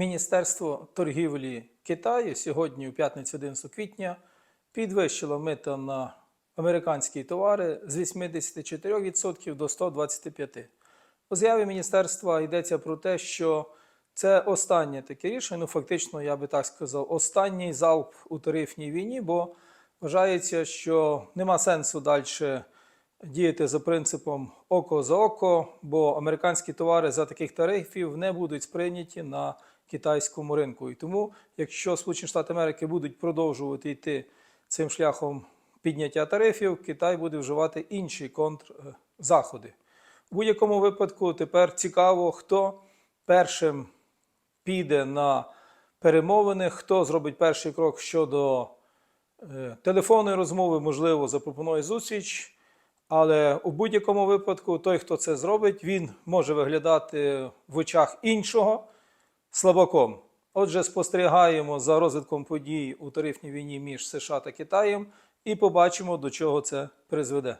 Міністерство торгівлі Китаю сьогодні, у п'ятницю 11 квітня, підвищило мито на американські товари з 84% до 125%. У заяві міністерства йдеться про те, що це останнє таке рішення, ну фактично, я би так сказав, останній залп у тарифній війні, бо вважається, що нема сенсу далі діяти за принципом око за око, бо американські товари за таких тарифів не будуть сприйняті на китайському ринку. І тому, якщо Сполучені Штати Америки будуть продовжувати йти цим шляхом підняття тарифів, Китай буде вживати інші контрзаходи. У будь-якому випадку тепер цікаво, хто першим піде на перемовини, хто зробить перший крок щодо е, телефонної розмови, можливо, запропонує зустріч. Але у будь-якому випадку той, хто це зробить, він може виглядати в очах іншого слабаком. Отже, спостерігаємо за розвитком подій у тарифній війні між США та Китаєм і побачимо, до чого це призведе.